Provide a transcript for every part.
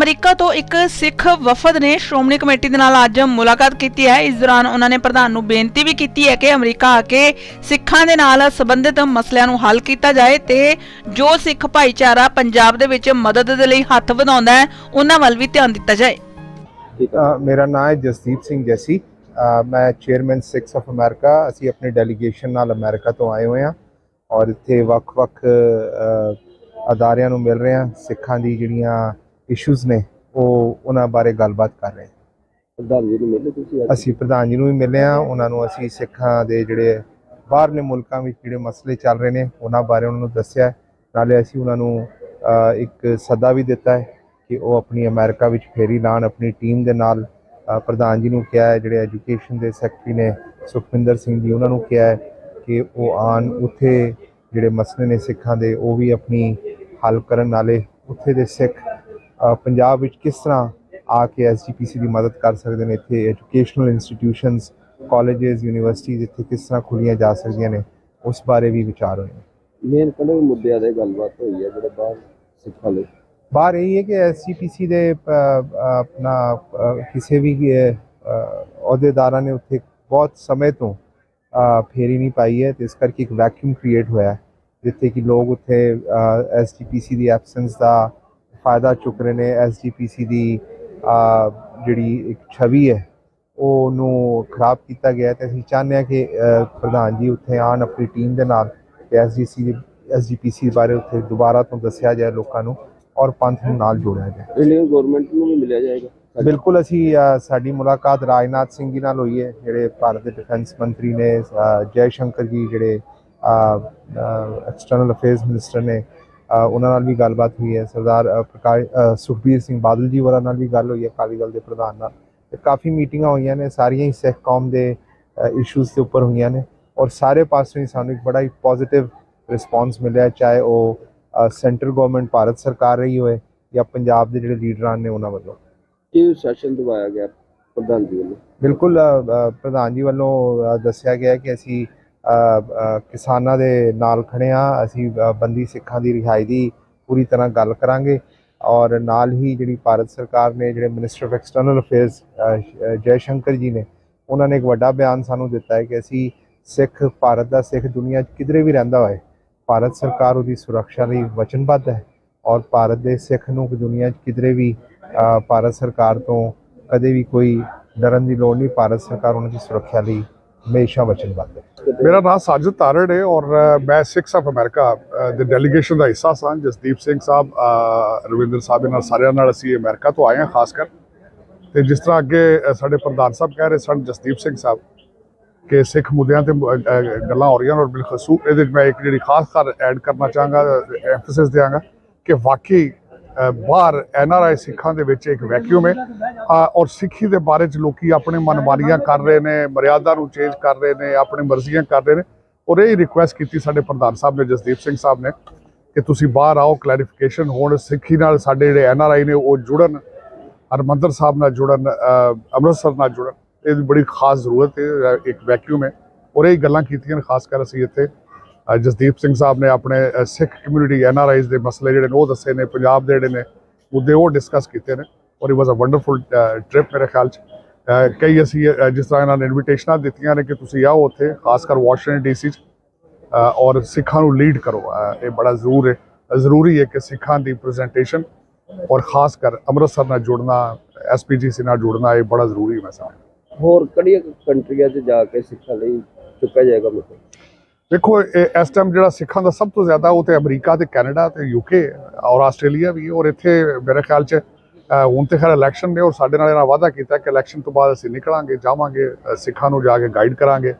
America ਤੋਂ ਇੱਕ ਸਿੱਖ ਵਫਦ ਨੇ ਸ਼੍ਰੋਮਣੀ ਕਮੇਟੀ ਦੇ ਨਾਲ ਅੱਜ ਮੁਲਾਕਾਤ ਕੀਤੀ ਹੈ। ਇਸ ਦੌਰਾਨ ਉਹਨਾਂ ਨੇ ਪ੍ਰਧਾਨ ਨੂੰ ਬੇਨਤੀ ਵੀ ਕੀਤੀ ਹੈ ਕਿ ਅਮਰੀਕਾ ਆ ਕੇ ਸਿੱਖਾਂ ਦੇ ਨਾਲ ਸੰਬੰਧਿਤ ਮਸਲਿਆਂ ਨੂੰ ਹੱਲ ਕੀਤਾ ਜਾਏ ਤੇ ਜੋ ਸਿੱਖ ਭਾਈਚਾਰਾ ਪੰਜਾਬ ਦੇ ਵਿੱਚ ਮਦਦ ਦੇ ਲਈ ਹੱਥ ਵਧਾਉਂਦਾ ਹੈ, ਉਹਨਾਂ ਵੱਲ ਵੀ ਧਿਆਨ ਦਿੱਤਾ ਜਾਏ। ਮੇਰਾ ਨਾਮ ਹੈ ਜਸਦੀਪ ਸਿੰਘ ਜੈਸੀ। ਮੈਂ ਚੇਅਰਮੈਨ ਸਿਕਸ ਆਫ ਅਮਰੀਕਾ। ਅਸੀਂ ਆਪਣੀ ਡੈਲੀਗੇਸ਼ਨ ਨਾਲ ਅਮਰੀਕਾ ਤੋਂ ਆਏ ਹੋਏ ਹਾਂ ਔਰ ਇੱਥੇ ਵੱਖ-ਵੱਖ ਅਦਾਰਿਆਂ ਨੂੰ ਮਿਲ ਰਹੇ ਹਾਂ। ਸਿੱਖਾਂ ਦੀ ਜਿਹੜੀਆਂ ਇਸ਼ੂਜ਼ ਨੇ ਉਹ ਉਹਨਾਂ ਬਾਰੇ ਗੱਲਬਾਤ ਕਰ ਰਹੇ ਪ੍ਰਧਾਨ ਜੀ ਨੂੰ ਮਿਲੇ ਤੁਸੀਂ ਅਸੀਂ ਪ੍ਰਧਾਨ ਜੀ ਨੂੰ ਵੀ ਮਿਲੇ ਹਾਂ ਉਹਨਾਂ ਨੂੰ ਅਸੀਂ ਸਿੱਖਾਂ ਦੇ ਜਿਹੜੇ ਬਾਹਰਲੇ ਮੁਲਕਾਂ ਵਿੱਚ ਜਿਹੜੇ ਮਸਲੇ ਚੱਲ ਰਹੇ ਨੇ ਉਹਨਾਂ ਬਾਰੇ ਉਹਨਾਂ ਨੂੰ ਦੱਸਿਆ। ਨਾਲੇ ਅਸੀਂ ਉਹਨਾਂ ਨੂੰ ਇੱਕ ਸੱਦਾ ਵੀ ਦਿੱਤਾ ਹੈ ਕਿ ਉਹ ਆਪਣੀ ਅਮਰੀਕਾ ਵਿੱਚ ਫੇਰੀ ਲਾਣ ਆਪਣੀ ਟੀਮ ਦੇ ਨਾਲ ਪ੍ਰਧਾਨ ਜੀ ਨੂੰ ਕਿਹਾ ਹੈ ਜਿਹੜੇ ਐਜੂਕੇਸ਼ਨ ਦੇ ਸੈਕਟਰੀ ਨੇ ਸੁਖਵਿੰਦਰ ਸਿੰਘ ਜੀ ਉਹਨਾਂ ਨੂੰ ਕਿਹਾ ਹੈ ਕਿ ਉਹ ਆਣ ਉੱਥੇ ਜਿਹੜੇ ਮਸਲੇ ਨੇ ਸਿੱਖਾਂ ਦੇ ਉਹ ਵੀ ਆਪਣੀ ਹੱਲ ਕਰਨ ਨਾਲੇ ਉੱਥੇ ਦੇ ਸਿੱਖ ਪੰਜਾਬ ਵਿੱਚ ਕਿਸ ਤਰ੍ਹਾਂ ਆ ਕੇ ਐਸਜੀਪੀਸੀ ਦੀ ਮਦਦ ਕਰ ਸਕਦੇ ਨੇ? ਇੱਥੇ ਐਜੂਕੇਸ਼ਨਲ ਇੰਸਟੀਟਿਊਸ਼ਨਸ ਕਾਲਜਸ ਯੂਨੀਵਰਸਿਟੀਜ਼ ਇੱਥੇ ਕਿਸ ਤਰ੍ਹਾਂ ਖੁੱਲੀਆਂ ਜਾ ਸਕਦੀਆਂ ਨੇ? ਉਸ ਬਾਰੇ ਵੀ ਵਿਚਾਰ ਹੋਏ ਨੇ। ਮੇਨ ਕਿਹੜੇ ਮੁੱਦਿਆਂ ਦੇ ਗੱਲਬਾਤ ਹੋਈ ਹੈ ਜਿਹੜੇ ਬਾਹਰ ਸਿੱਖਾਂ ਲਈ। ਬਾਹਰ ਇਹ ਹੈ ਕਿ ਐਸਜੀਪੀਸੀ ਦੇ ਆਪਣਾ ਕਿਸੇ ਵੀ ਅਹੁਦੇਦਾਰਾਂ ਨੇ ਉੱਥੇ ਬਹੁਤ ਸਮੇਂ ਤੋਂ ਫੇਰੀ ਨਹੀਂ ਪਾਈ ਹੈ ਤੇ ਇਸ ਕਰਕੇ ਇੱਕ ਵੈਕਿਊਮ ਕ੍ਰੀਏਟ ਹੋਇਆ ਜਿੱਥੇ ਕਿ ਲੋਕ ਉੱਥੇ ਐਸਜੀਪੀਸੀ ਦੀ ਐਬਸੈਂਸ ਦਾ ਫਾਇਦਾ ਚੁੱਕ ਰਹੇ ਨੇ ਐਸਜੀਪੀਸੀ ਦੀ ਅ, ਜਿਹੜੀ ਇੱਕ ਛਵੀ ਹੈ ਉਹਨੂੰ ਖਰਾਬ ਕੀਤਾ ਗਿਆ ਤੇ ਅਸੀਂ ਚਾਹੁੰਦੇ ਹਾਂ ਕਿ ਪ੍ਰਧਾਨ ਜੀ ਉੱਥੇ ਆਣ ਆਪਣੀ ਟੀਮ ਦੇ ਨਾਲ ਐਸਜੀਸੀ ਐਸਜੀਪੀਸੀ ਬਾਰੇ ਉੱਥੇ ਦੁਬਾਰਾ ਤੋਂ ਦੱਸਿਆ ਜਾਏ ਲੋਕਾਂ ਨੂੰ ਔਰ ਪੰਥ ਨੂੰ ਨਾਲ ਜੋੜਿਆ ਜਾਏ। ਇੰਡੀਅਨ ਗਵਰਨਮੈਂਟ ਨੂੰ ਵੀ ਮਿਲਿਆ ਜਾਏਗਾ? ਬਿਲਕੁਲ ਅਸੀਂ ਸਾਡੀ ਮੁਲਾਕਾਤ ਰਾਜਨਾਥ ਸਿੰਘ ਜੀ ਨਾਲ ਹੋਈ ਹੈ ਜਿਹੜੇ ਭਾਰਤ ਦੇ ਡਿਫੈਂਸ ਮੰਤਰੀ ਨੇ ਜੈ ਸ਼ੰਕਰ ਜੀ ਜਿਹੜੇ ਐਕਸਟਰਨਲ ਅਫੇਅਰਸ ਮਿਨਿਸਟਰ ਨੇ ਉਹਨਾਂ ਨਾਲ ਵੀ ਗੱਲਬਾਤ ਹੋਈ ਹੈ। ਸਰਦਾਰ ਪ੍ਰਕਾਸ਼ ਸੁਖਬੀਰ ਸਿੰਘ ਬਾਦਲ ਜੀ ਹੋਰਾਂ ਨਾਲ ਵੀ ਗੱਲ ਹੋਈ ਹੈ ਅਕਾਲੀ ਦਲ ਦੇ ਪ੍ਰਧਾਨ ਨਾਲ। ਤੇ ਕਾਫੀ ਮੀਟਿੰਗਾਂ ਹੋਈਆਂ ਨੇ ਸਾਰੀਆਂ ਹੀ ਸਿੱਖ ਕੌਮ ਦੇ ਇਸ਼ੂਜ਼ ਦੇ ਉੱਪਰ ਹੋਈਆਂ ਨੇ ਔਰ ਸਾਰੇ ਪਾਸੋਂ ਹੀ ਸਾਨੂੰ ਇੱਕ ਬੜਾ ਹੀ ਪੋਜ਼ਿਟਿਵ ਰਿਸਪਾਂਸ ਮਿਲਿਆ ਚਾਹੇ ਉਹ ਸੈਂਟਰ ਗਵਰਨਮੈਂਟ ਭਾਰਤ ਸਰਕਾਰ ਰਹੀ ਹੋਏ ਜਾਂ ਪੰਜਾਬ ਦੇ ਜਿਹੜੇ ਲੀਡਰਾਂ ਨੇ ਉਹਨਾਂ ਵੱਲੋਂ। ਕੀ ਸੈਸ਼ਨ ਦਵਾਇਆ ਗਿਆ ਪ੍ਰਧਾਨ ਜੀ ਵੱਲੋਂ? ਬਿਲਕੁਲ ਪ੍ਰਧਾਨ ਜੀ ਵੱਲੋਂ ਦੱਸਿਆ ਗਿਆ ਕਿ ਅਸੀਂ ਕਿਸਾਨਾਂ ਦੇ ਨਾਲ ਖੜੇ ਹਾਂ ਅਸੀਂ ਬੰਦੀ ਸਿੱਖਾਂ ਦੀ ਰਿਹਾਈ ਦੀ ਪੂਰੀ ਤਰ੍ਹਾਂ ਗੱਲ ਕਰਾਂਗੇ। ਔਰ ਨਾਲ ਹੀ ਜਿਹੜੀ ਭਾਰਤ ਸਰਕਾਰ ਨੇ, ਜਿਹੜੇ minister of external affairs Jai Shankar ji ਨੇ, ਉਹਨਾਂ ਨੇ ਇੱਕ ਵੱਡਾ ਬਿਆਨ ਸਾਨੂੰ ਦਿੱਤਾ ਹੈ ਕਿ ਅਸੀਂ ਸਿੱਖ, ਭਾਰਤ ਦਾ ਸਿੱਖ ਦੁਨੀਆ 'ਚ ਕਿਧਰੇ ਵੀ ਰਹਿੰਦਾ ਹੋਏ, ਭਾਰਤ ਸਰਕਾਰ ਉਹਦੀ ਸੁਰੱਖਿਆ ਲਈ ਵਚਨਬੱਧ ਹੈ। ਔਰ ਭਾਰਤ ਦੇ ਸਿੱਖ ਨੂੰ ਦੁਨੀਆ 'ਚ ਕਿਧਰੇ ਵੀ ਭਾਰਤ ਸਰਕਾਰ ਤੋਂ ਕਦੇ ਵੀ ਕੋਈ ਡਰਨ ਦੀ ਲੋੜ ਨਹੀਂ, ਭਾਰਤ ਸਰਕਾਰ ਉਹਨਾਂ ਦੀ ਸੁਰੱਖਿਆ ਲਈ ਹਮੇਸ਼ਾ ਵਚਨਬੱਧ ਹੈ। ਮੇਰਾ ਨਾਮ ਸਾਜਦ ਤਾਰੜ ਹੈ ਔਰ ਮੈਂ ਸਿਕਸ ਆਫ ਅਮਰੀਕਾ ਦੇ ਡੈਲੀਗੇਸ਼ਨ ਦਾ ਹਿੱਸਾ ਸਾਂ, ਜਸਦੀਪ ਸਿੰਘ ਸਾਹਿਬ ਰਵਿੰਦਰ ਸਾਹਿਬ ਇਹਨਾਂ ਸਾਰਿਆਂ ਨਾਲ ਅਸੀਂ ਅਮਰੀਕਾ ਤੋਂ ਆਏ ਹਾਂ, ਖਾਸ ਕਰ। ਤੇ ਜਿਸ ਤਰ੍ਹਾਂ ਅੱਗੇ ਸਾਡੇ ਪ੍ਰਧਾਨ ਸਾਹਿਬ ਕਹਿ ਰਹੇ ਸਨ, ਜਸਦੀਪ ਸਿੰਘ ਸਾਹਿਬ, ਕਿ ਸਿੱਖ ਮੁੱਦਿਆਂ ਤੇ ਗੱਲਾਂ ਹੋ ਰਹੀਆਂ ਔਰ ਬਿਲਖਸੂਸ ਇਹਦੇ ਵਿੱਚ ਮੈਂ ਇੱਕ ਜਿਹੜੀ ਖਾਸ ਕਰ ਐਡ ਕਰਨਾ ਚਾਹਾਂਗਾ ਐਮਫੈਸਿਸ ਦਿਆਂਗਾ ਕਿ ਵਾਕਈ ਬਾਹਰ ਐਨਆਰਆਈ ਸਿੱਖਾਂ ਦੇ ਵਿੱਚ ਇੱਕ ਵੈਕਿਊਮ ਹੈ। ਔਰ ਸਿੱਖੀ ਦੇ ਬਾਰੇ ਚ ਲੋਕੀ ਆਪਣੇ ਮਨਮਾਨੀਆਂ ਕਰ ਰਹੇ ਨੇ, ਮਰਿਆਦਾ ਨੂੰ ਚੇਂਜ ਕਰ ਰਹੇ ਨੇ, ਆਪਣੇ ਮਰਜ਼ੀਆਂ ਕਰ ਰਹੇ ਨੇ। ਔਰ ਇਹ ਰਿਕੁਐਸਟ ਕੀਤੀ ਸਾਡੇ ਪ੍ਰਧਾਨ ਸਾਹਿਬ ਨੇ, ਜਸਦੀਪ ਸਿੰਘ ਸਾਹਿਬ ਨੇ, ਕਿ ਤੁਸੀਂ ਬਾਹਰ ਆਓ ਕਲੈਰੀਫਿਕੇਸ਼ਨ ਹੋਣ, ਸਿੱਖੀ ਨਾਲ ਸਾਡੇ ਜਿਹੜੇ ਐਨਆਰਆਈ ਨੇ, ਉਹ ਜੁੜਨ, ਹਰਮੰਦਰ ਸਾਹਿਬ ਨਾਲ ਜੁੜਨ ਅੰਮ੍ਰਿਤਸਰ ਨਾਲ ਜੁੜਨ। ਇਹਦੀ ਬੜੀ ਖਾਸ ਜ਼ਰੂਰਤ ਹੈ ਇੱਕ ਵੈਕਿਊਮ ਹੈ। ਔਰ ਇਹ ਗੱਲਾਂ ਕੀਤੀਆਂ ਨੇ, ਖਾਸ ਕਰ ਅਸੀਂ ਇੱਥੇ ਜਸਦੀਪ ਸਿੰਘ ਸਾਹਿਬ ਨੇ ਆਪਣੇ ਸਿੱਖ ਕਮਿਊਨਿਟੀ ਐਨਆਰਆਈਜ਼ ਦੇ ਮਸਲੇ ਜਿਹੜੇ ਨੇ ਉਹ ਦੱਸੇ ਨੇ, ਪੰਜਾਬ ਦੇ ਜਿਹੜੇ ਨੇ ਮੁੱਦੇ ਉਹ ਡਿਸਕਸ ਕੀਤੇ ਨੇ ਔਰ it was a wonderful trip ਮੇਰੇ ਖਿਆਲ ਚ। ਕਈ ਅਸੀਂ ਜਿਸ ਤਰ੍ਹਾਂ ਇਹਨਾਂ ਨੇ ਇਨਵੀਟੇਸ਼ਨਾਂ ਦਿੱਤੀਆਂ ਨੇ ਕਿ ਤੁਸੀਂ ਆਓ ਉੱਥੇ, ਖਾਸ ਕਰ ਵਾਸ਼ਿੰਗਟਨ ਡੀਸੀ ਚ। ਔਰ ਸਿੱਖਾਂ ਨੂੰ ਲੀਡ ਕਰੋ। ਇਹ ਬੜਾ ਜ਼ਰੂਰ ਹੈ, ਜ਼ਰੂਰੀ ਹੈ ਕਿ ਸਿੱਖਾਂ ਦੀ ਪ੍ਰੈਜੈਂਟੇਸ਼ਨ ਔਰ ਖਾਸ ਕਰ ਅੰਮ੍ਰਿਤਸਰ ਨਾਲ ਜੁੜਨਾ ਐਸਪੀਜੀਸੀ ਨਾਲ ਜੁੜਨਾ, ਇਹ ਬੜਾ ਜ਼ਰੂਰੀ ਹੈ ਮੈਂ ਸਮਝਦਾ। ਹੋਰ ਕਿਹੜੀਆਂ ਕੰਟਰੀਆਂ 'ਚ ਜਾ ਕੇ ਸਿੱਖਾਂ ਲਈ ਚੁੱਕਿਆ ਜਾਏਗਾ ਮਤਲਬ ਦੇਖੋ, ਇਹ- ਇਸ ਟਾਈਮ ਜਿਹੜਾ ਸਿੱਖਾਂ ਦਾ ਸਭ ਤੋਂ ਜ਼ਿਆਦਾ ਉਹ ਤੇ ਅਮਰੀਕਾ ਤੇ ਕੈਨੇਡਾ ਤੇ ਯੂਕੇ ਔਰ ਆਸਟ੍ਰੇਲੀਆ ਵੀ, ਔਰ ਇੱਥੇ ਮੇਰੇ ਖਿਆਲ 'ਚ ਹੁਣ ਤੇ ਖੈਰ ਇਲੈਕਸ਼ਨ ਨੇ ਔਰ ਸਾਡੇ ਨਾਲ ਇਹਨਾਂ ਵਾਅਦਾ ਕੀਤਾ ਕਿ ਇਲੈਕਸ਼ਨ ਤੋਂ ਬਾਅਦ ਅਸੀਂ ਨਿਕਲਾਂਗੇ, ਜਾਵਾਂਗੇ ਸਿੱਖਾਂ ਨੂੰ ਜਾ ਕੇ ਗਾਈਡ ਕਰਾਂਗੇ।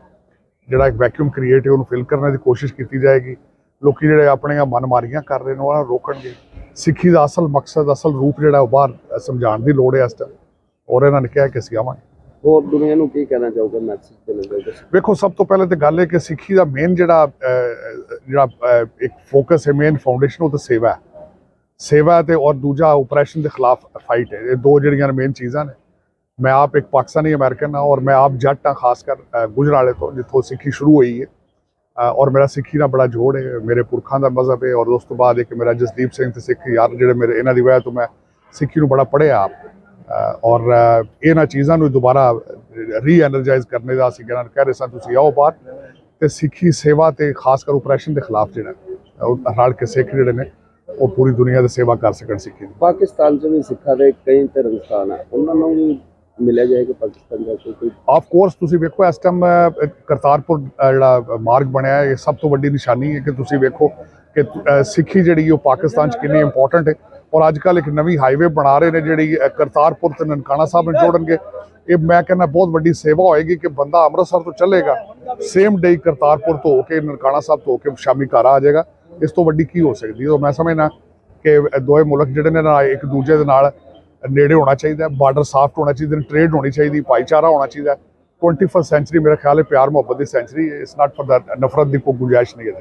ਜਿਹੜਾ ਇੱਕ ਵੈਕਿਊਮ ਕ੍ਰੀਏਟ ਹੈ, ਉਹਨੂੰ ਫਿਲ ਕਰਨ ਦੀ ਕੋਸ਼ਿਸ਼ ਕੀਤੀ ਜਾਏਗੀ। ਲੋਕੀ ਜਿਹੜੇ ਆਪਣੀਆਂ ਮਨਮਾਰੀਆਂ ਕਰ ਰਹੇ ਨੇ, ਉਹਨਾਂ ਨੂੰ ਰੋਕਣਗੇ। ਸਿੱਖੀ ਦਾ ਅਸਲ ਮਕਸਦ, ਅਸਲ ਰੂਪ ਜਿਹੜਾ ਉਹ ਬਾਹਰ ਸਮਝਾਉਣ ਦੀ ਲੋੜ ਹੈ ਇਸ ਟਾਈਮ ਔਰ ਇਹਨਾਂ ਨੇ ਕਿਹਾ ਕਿ ਅਸੀਂ ਆਵਾਂਗੇ। ਹੋਰ ਦੁਨੀਆ ਨੂੰ ਕੀ ਕਹਿਣਾ ਚਾਹੋਗੇ ਮੈਸੇਜ ਦੇਣਾ ਚਾਹੋਗੇ? ਵੇਖੋ, ਸਭ ਤੋਂ ਪਹਿਲੇ ਤੇ ਗੱਲ ਹੈ ਕਿ ਸਿੱਖੀ ਦਾ ਮੇਨ ਜਿਹੜਾ ਜਿਹੜਾ ਇੱਕ ਫੋਕਸ ਹੈ ਮੇਨ ਫਾਊਂਡੇਸ਼ਨ ਉਹ ਤਾਂ ਸੇਵਾ ਹੈ। ਸੇਵਾ ਤੇ ਔਰ ਦੂਜਾ ਆਪਰੇਸ਼ਨ ਦੇ ਖਿਲਾਫ ਫਾਈਟ ਹੈ। ਇਹ ਦੋ ਜਿਹੜੀਆਂ ਮੇਨ ਚੀਜ਼ਾਂ ਨੇ। ਮੈਂ ਆਪ ਇੱਕ ਪਾਕਿਸਤਾਨੀ ਅਮਰੀਕਨ ਹਾਂ ਔਰ ਮੈਂ ਆਪ ਜੱਟ ਹਾਂ, ਖਾਸ ਕਰ ਗੁਜਰਾਲੇ ਤੋਂ, ਜਿੱਥੋਂ ਸਿੱਖੀ ਸ਼ੁਰੂ ਹੋਈ ਹੈ। ਔਰ ਮੇਰਾ ਸਿੱਖੀ ਨਾਲ ਬੜਾ ਜੋੜ ਹੈ। ਮੇਰੇ ਪੁਰਖਾਂ ਦਾ ਮਜ਼ਹਬ ਹੈ ਔਰ ਉਸ ਤੋਂ ਬਾਅਦ ਇੱਕ ਮੇਰਾ ਜਸਦੀਪ ਸਿੰਘ ਤੇ ਸਿੱਖ ਯਾਰ ਜਿਹੜੇ ਮੇਰੇ, ਇਹਨਾਂ ਦੀ ਵਜ੍ਹਾ ਤੋਂ ਮੈਂ ਸਿੱਖੀ ਨੂੰ ਬੜਾ ਪੜ੍ਹਿਆ। ਆਪ ਔਰ ਇਹਨਾਂ ਚੀਜ਼ਾਂ ਨੂੰ ਦੁਬਾਰਾ ਰੀ ਐਨਰਜਾਈਜ਼ ਕਰਨੇ ਦਾ ਅਸੀਂ ਕਹਿਣਾ ਕਹਿ ਰਹੇ ਸਾਂ ਤੁਸੀਂ ਆਓ ਬਾਹਰ ਤੇ ਸਿੱਖੀ ਸੇਵਾ ਤੇ ਖਾਸ ਕਰ ਆਪਰੇਸ਼ਨ ਦੇ ਖਿਲਾਫ ਜਿਹੜਾ ਉਹ ਰਲ ਕੇ ਸਿੱਖ ਜਿਹੜੇ ਨੇ ਉਹ ਪੂਰੀ ਦੁਨੀਆ ਦੀ ਸੇਵਾ ਕਰ ਸਕਣ ਸਿੱਖੀ ਦੀ। ਪਾਕਿਸਤਾਨ 'ਚ ਵੀ ਸਿੱਖਾਂ ਦੇ ਕਈ ਧਰਮ ਸਥਾਨ ਆ ਉਹਨਾਂ ਨੂੰ ਵੀ ਮਿਲਿਆ ਜਾਏਗਾ ਪਾਕਿਸਤਾਨ ਕੇ ਕੋਈ ਆਫ ਕੋਰਸ ਤੁਸੀਂ ਵੇਖੋ ਇਸ ਟਾਈਮ ਕਰਤਾਰਪੁਰ ਜਿਹੜਾ ਮਾਰਗ ਬਣਿਆ ਹੈ ਇਹ ਸਭ ਤੋਂ ਵੱਡੀ ਨਿਸ਼ਾਨੀ ਹੈ ਕਿ ਤੁਸੀਂ ਵੇਖੋ ਕਿ ਸਿੱਖੀ ਜਿਹੜੀ ਉਹ ਪਾਕਿਸਤਾਨ 'ਚ ਕਿੰਨੀ ਇੰਪੋਰਟੈਂਟ ਹੈ। ਔਰ ਅੱਜ ਕੱਲ ਇੱਕ ਨਵੀਂ ਹਾਈਵੇ ਬਣਾ ਰਹੇ ਨੇ ਜਿਹੜੀ ਕਰਤਾਰਪੁਰ ਤੇ ਨਨਕਾਣਾ ਸਾਹਿਬ ਨੂੰ ਜੋੜਨਗੇ। ਇਹ ਮੈਂ ਕਹਿੰਦਾ ਬਹੁਤ ਵੱਡੀ ਸੇਵਾ ਹੋਏਗੀ ਕਿ ਬੰਦਾ ਅੰਮ੍ਰਿਤਸਰ ਤੋਂ ਚੱਲੇਗਾ ਸੇਮ ਡੇ ਕਰਤਾਰਪੁਰ ਤੋਂ ਹੋ ਕੇ ਨਨਕਾਣਾ ਸਾਹਿਬ ਤੋਂ ਹੋ ਕੇ ਸ਼ਾਮੀ ਘਰ ਆ ਜਾਏਗਾ। ਇਸ ਤੋਂ ਵੱਡੀ ਕੀ ਹੋ ਸਕਦੀ ਹੈ? ਮੈਂ ਸਮਝਣਾ ਕਿ ਦੋਵੇਂ ਮੁਲਕ ਜਿਹੜੇ ਨੇ ਨਾ, ਇੱਕ ਦੂਜੇ ਦੇ ਨਾਲ ਨੇੜੇ ਹੋਣਾ ਚਾਹੀਦਾ ਬਾਰਡਰ ਸਾਫਟ ਹੋਣਾ ਚਾਹੀਦਾ ਟ੍ਰੇਡ ਹੋਣੀ ਚਾਹੀਦੀ, ਭਾਈਚਾਰਾ ਹੋਣਾ ਚਾਹੀਦਾ। 21 ਸੈਂਚਰੀ ਮੇਰਾ ਖਿਆਲ ਹੈ ਪਿਆਰ ਮੁਹੱਬਤ ਦੀ ਸੈਂਚਰੀ ਇਸ ਨਾਟ ਫॉर दैट ਨਫ਼ਰਤ ਦੀ ਕੋਈ ਗੁੰਜਾਇਸ਼ ਨਹੀਂ ਹੈ